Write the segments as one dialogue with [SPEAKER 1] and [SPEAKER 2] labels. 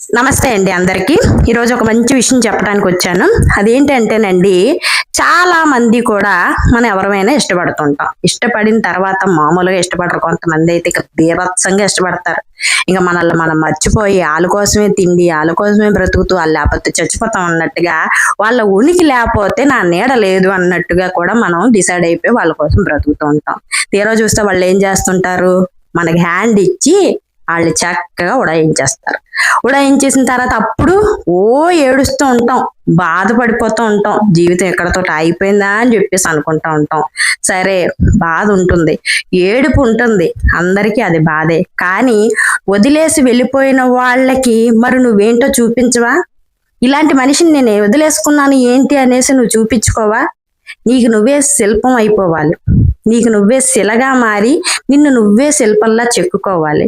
[SPEAKER 1] నమస్తే అండి అందరికీ. ఈరోజు ఒక మంచి విషయం చెప్పడానికి వచ్చాను. అదేంటంటేనండి చాలా మంది కూడా మనం ఎవరైనా ఇష్టపడుతుంటాం. ఇష్టపడిన తర్వాత మామూలుగా ఇష్టపడరు. కొంతమంది అయితే ఇక బీభత్సంగా ఇష్టపడతారు. ఇంకా మనల్ని మనం మర్చిపోయి వాళ్ళ కోసమే తిండి వాళ్ళ కోసమే బ్రతుకుతూ వాళ్ళు లేకపోతే చచ్చిపోతాం అన్నట్టుగా వాళ్ళ ఉనికి లేకపోతే నా నీడ లేదు అన్నట్టుగా కూడా మనం డిసైడ్ అయిపోయి వాళ్ళ కోసం బ్రతుకుతూ ఉంటాం. తీరా చూస్తే వాళ్ళు ఏం చేస్తుంటారు? మనకి హ్యాండ్ ఇచ్చి వాళ్ళు చక్కగా ఉడాయించేస్తారు. ఉడాయించేసిన తర్వాత అప్పుడు ఓ ఏడుస్తూ ఉంటాం. బాధపడిపోతూ ఉంటాం. జీవితం ఎక్కడతో అయిపోయిందా అని చెప్పేసి అనుకుంటా ఉంటాం. సరే బాధ ఉంటుంది. ఏడుపు ఉంటుంది. అందరికీ అది బాధే. కానీ వదిలేసి వెళ్ళిపోయిన వాళ్ళకి మరి నువ్వేంటో చూపించవా? ఇలాంటి మనిషిని నేను వదిలేసుకున్నాను ఏంటి అనేసి నువ్వు చూపించుకోవా? నీకు నువ్వే శిల్పం అయిపోవాలి. నీకు నువ్వే శిలగా మారి నిన్ను నువ్వే శిల్పంలా చెక్కుకోవాలి.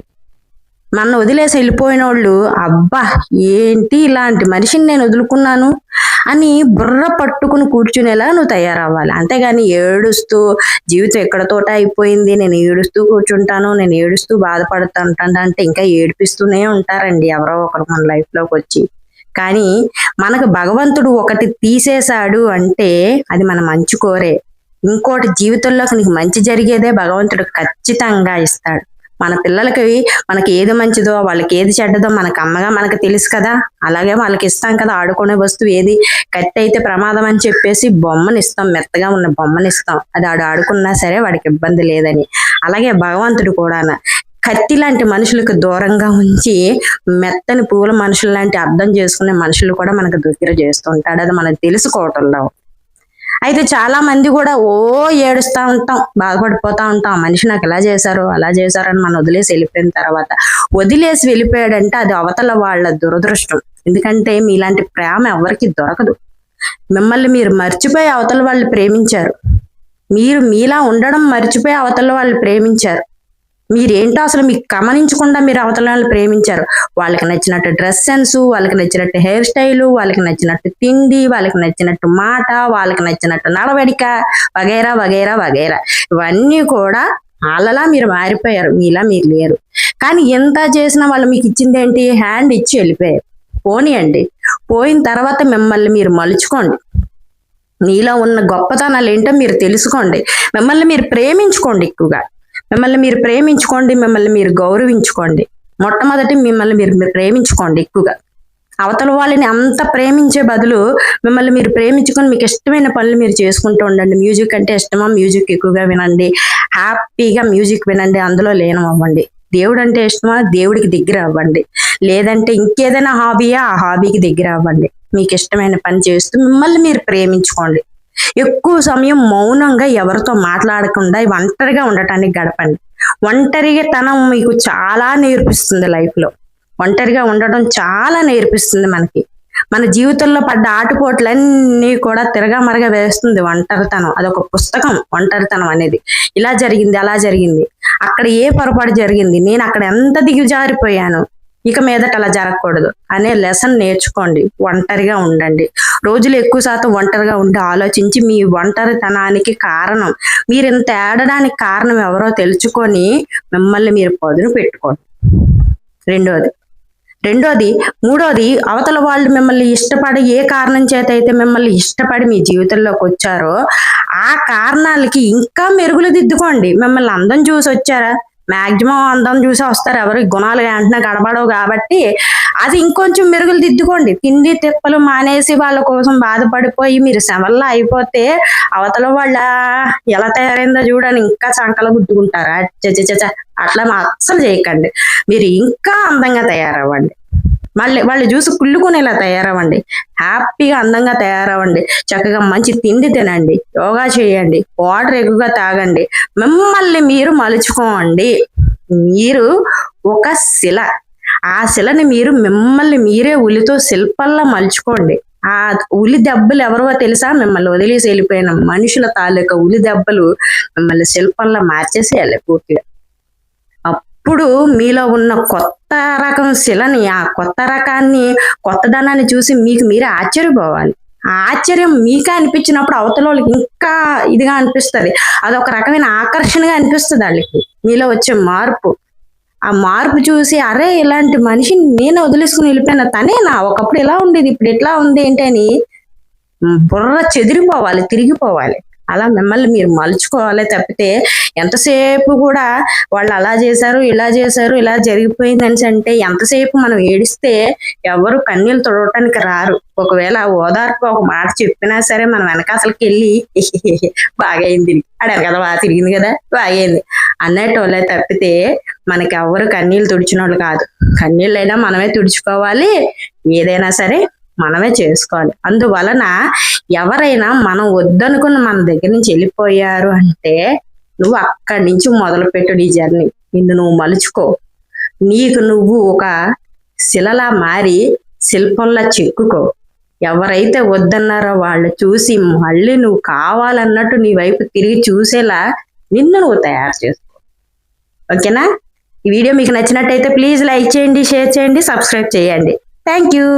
[SPEAKER 1] నన్ను వదిలేసి వెళ్ళిపోయిన వాళ్ళు అబ్బా ఏంటి ఇలాంటి మనిషిని నేను వదులుకున్నాను? అని బుర్ర పట్టుకుని కూర్చునేలా నువ్వు తయారవ్వాలి. అంతేగాని ఏడుస్తూ జీవితం ఎక్కడతోట అయిపోయింది? నేను ఏడుస్తూ కూర్చుంటాను నేను ఏడుస్తూ బాధపడుతుంటాను అంటే ఇంకా ఏడిపిస్తూనే ఉంటారండి ఎవరో ఒకరు మన లైఫ్లోకి వచ్చి. కానీ మనకు భగవంతుడు ఒకటి తీసేశాడు అంటే అది మన మంచి కోరే. ఇంకోటి జీవితంలోకి నీకు మంచి జరిగేదే భగవంతుడు ఖచ్చితంగా ఇస్తాడు. మన పిల్లలకి మనకి ఏది మంచిదో వాళ్ళకి ఏది చెడ్డదో మనకు అమ్మగా మనకు తెలుసు కదా. అలాగే వాళ్ళకి ఇస్తాం కదా ఆడుకునే వస్తువు ఏది కత్తి అయితే ప్రమాదం అని చెప్పేసి బొమ్మని ఇస్తాం మెత్తగా ఉన్న బొమ్మని ఇస్తాం. అది ఆడు ఆడుకున్నా సరే వాడికి ఇబ్బంది లేదని. అలాగే భగవంతుడు కూడా కత్తి లాంటి మనుషులకు దూరంగా ఉంచి మెత్తని పూల మనుషులు లాంటి అర్థం చేసుకునే మనుషులు కూడా మనకు దగ్గర చేస్తుంటాడు అది మనం తెలుసుకోవటంలో అయితే చాలా మంది కూడా ఓ ఏడుస్తా ఉంటాం బాధపడిపోతా ఉంటాం. మనిషి నాకు ఇలా చేశారు అలా చేశారు అని మనం వదిలేసి వెళ్ళిపోయిన తర్వాత వదిలేసి వెళ్ళిపోయాడంటే అది అవతల వాళ్ళ దురదృష్టం. ఎందుకంటే మీలాంటి ప్రేమ ఎవరికి దొరకదు. మిమ్మల్ని మీరు మర్చిపోయి అవతల వాళ్ళు ప్రేమించారు. మీరు మీలా ఉండడం మర్చిపోయి అవతల వాళ్ళు ప్రేమించారు. మీరేంటో అసలు మీకు గమనించకుండా మీరు అవతల వాళ్ళని ప్రేమించారు. వాళ్ళకి నచ్చినట్టు డ్రెస్ సెన్స్ వాళ్ళకి నచ్చినట్టు హెయిర్ స్టైలు వాళ్ళకి నచ్చినట్టు తిండి వాళ్ళకి నచ్చినట్టు మాట వాళ్ళకి నచ్చినట్టు నడవడిక వగైరా వగైరా వగైరా. ఇవన్నీ కూడా వాళ్ళలా మీరు మారిపోయారు. మీలా మీరు లేరు. కానీ ఎంత చేసినా వాళ్ళు మీకు ఇచ్చింది ఏంటి? హ్యాండ్ ఇచ్చి వెళ్ళిపోయారు. పోనీయండి. పోయిన తర్వాత మిమ్మల్ని మీరు మలుచుకోండి. మీలో ఉన్న గొప్పతనాలు ఏంటో మీరు తెలుసుకోండి. మిమ్మల్ని మీరు ప్రేమించుకోండి ఎక్కువగా. మిమ్మల్ని మీరు ప్రేమించుకోండి మిమ్మల్ని మీరు గౌరవించుకోండి. మొట్టమొదటి మిమ్మల్ని మీరు ప్రేమించుకోండి ఎక్కువగా. అవతల వాళ్ళని అంత ప్రేమించే బదులు మిమ్మల్ని మీరు ప్రేమించుకొని మీకు ఇష్టమైన పనులు మీరు చేసుకుంటూ ఉండండి. మ్యూజిక్ అంటే ఇష్టమా? మ్యూజిక్ ఎక్కువగా వినండి. హ్యాపీగా మ్యూజిక్ వినండి. అందులో లీనం అవ్వండి దేవుడు అంటే ఇష్టమా? దేవుడికి దగ్గర అవ్వండి. లేదంటే ఇంకేదైనా హాబీయా? ఆ హాబీకి దగ్గర అవ్వండి. మీకు ఇష్టమైన పని చేస్తూ మిమ్మల్ని మీరు ప్రేమించుకోండి. ఎక్కువ సమయం మౌనంగా ఎవరితో మాట్లాడకుండా ఒంటరిగా ఉండటానికి గడపండి. ఒంటరిగా తనం మీకు చాలా నేర్పిస్తుంది లైఫ్లో. ఒంటరిగా ఉండటం చాలా నేర్పిస్తుంది మనకి. మన జీవితంలో పడ్డ ఆటుపోట్లన్నీ కూడా తిరగమరగా వేస్తుంది ఒంటరితనం. అదొక పుస్తకం ఒంటరితనం అనేది. ఇలా జరిగింది అలా జరిగింది. అక్కడ ఏ పొరపాటు జరిగింది? నేను అక్కడ ఎంత దిగుజారిపోయాను ఇక మీదట అలా జరగకూడదు అనే లెసన్ నేర్చుకోండి ఒంటరిగా ఉండండి. రోజులు ఎక్కువ శాతం ఒంటరిగా ఉండి ఆలోచించి మీ ఒంటరితనానికి కారణం మీరు ఇంత ఏడడానికి కారణం ఎవరో తెలుసుకొని మిమ్మల్ని మీరు పదును పెట్టుకోండి. రెండోది రెండోది మూడోది అవతల వాళ్ళు మిమ్మల్ని ఇష్టపడి ఏ కారణం చేత అయితే మిమ్మల్ని ఇష్టపడి మీ జీవితంలోకి వచ్చారో ఆ కారణాలకి ఇంకా మెరుగులు దిద్దుకోండి. మిమ్మల్ని అందం చూసి వచ్చారా? మాక్సిమం అందం చూసి వస్తారు ఎవరు. గుణాలు వెంటనే కనబడవు కాబట్టి అది ఇంకొంచెం మెరుగులు దిద్దుకోండి తిండి తిప్పలు మానేసి వాళ్ళ కోసం బాధపడిపోయి మీరు శవల్లో అయిపోతే అవతల వాళ్ళ ఎలా తయారైందో చూడని ఇంకా చంకలు గుద్దుకుంటారా. చ అట్లా మా అస్సలు చేయకండి. మీరు ఇంకా అందంగా తయారవ్వండి. మళ్ళీ వాళ్ళు చూసి కుళ్ళుకునేలా తయారవ్వండి. హ్యాపీగా అందంగా తయారవ్వండి. చక్కగా మంచి తిండి తినండి. యోగా చేయండి. వాటర్ ఎక్కువగా తాగండి. మిమ్మల్ని మీరు మలుచుకోండి. మీరు ఒక శిల. ఆ శిలని మీరు మిమ్మల్ని మీరే ఉలితో శిల్పల్లా మలుచుకోండి. ఆ ఉలి దెబ్బలు ఎవరో తెలుసా? మిమ్మల్ని వదిలేసి వెళ్ళిపోయిన మనుషుల తాలూకా ఉలి దెబ్బలు మిమ్మల్ని శిల్పంలా మార్చేసేయాలి పూర్తిగా. ఇప్పుడు మీలో ఉన్న కొత్త రకం శిలని ఆ కొత్త రకాన్ని కొత్తదనాన్ని చూసి మీకు మీరే ఆశ్చర్యపోవాలి. ఆశ్చర్యం మీకే అనిపించినప్పుడు అవతల వాళ్ళకి ఇంకా ఇదిగా అనిపిస్తుంది. అదొక రకమైన ఆకర్షణగా అనిపిస్తుంది వాళ్ళకి. మీలో వచ్చే మార్పు. ఆ మార్పు చూసి అరే ఇలాంటి మనిషిని నేను వదిలేసుకుని వెళ్ళిపోయినా తనే నా ఒకప్పుడు ఇలా ఉండేది ఇప్పుడు ఎట్లా ఉంది ఏంటి అని బుర్ర చెదిరిపోవాలి తిరిగిపోవాలి. అలా మిమ్మల్ని మీరు మలుచుకోవాలి తప్పితే ఎంతసేపు కూడా వాళ్ళు అలా చేశారు ఇలా చేశారు ఇలా జరిగిపోయింది అంటే ఎంతసేపు మనం ఏడిస్తే ఎవరు కన్నీళ్ళు తొడవటానికి రారు. ఒకవేళ ఓదార్పు ఒక మాట చెప్పినా సరే మనం వెనకాసలకి వెళ్ళి బాగైంది. అడారు కదా బాగా తిరిగింది కదా బాగైంది. అన్నట్టు తప్పితే మనకి ఎవరు కన్నీళ్ళు తుడిచిన వాళ్ళు కాదు. కన్నీళ్ళైనా మనమే తుడుచుకోవాలి. ఏదైనా సరే మనమే చేసుకోవాలి. అందువలన ఎవరైనా మనం వద్దనుకుని మన దగ్గర నుంచి వెళ్ళిపోయారు అంటే నువ్వు అక్కడి నుంచి మొదలు పెట్టు నీ జర్నీ. నిన్ను నువ్వు మలుచుకో. నీకు నువ్వు ఒక శిలలా మారి శిల్పంలా చెక్కుకో. ఎవరైతే వద్దన్నారో వాళ్ళు చూసి మళ్ళీ నువ్వు కావాలన్నట్టు నీ వైపు తిరిగి చూసేలా నిన్ను నువ్వు తయారు చేసుకో. ఓకేనా? ఈ వీడియో మీకు నచ్చినట్టయితే ప్లీజ్ లైక్ చేయండి షేర్ చేయండి సబ్స్క్రైబ్ చేయండి. Thank you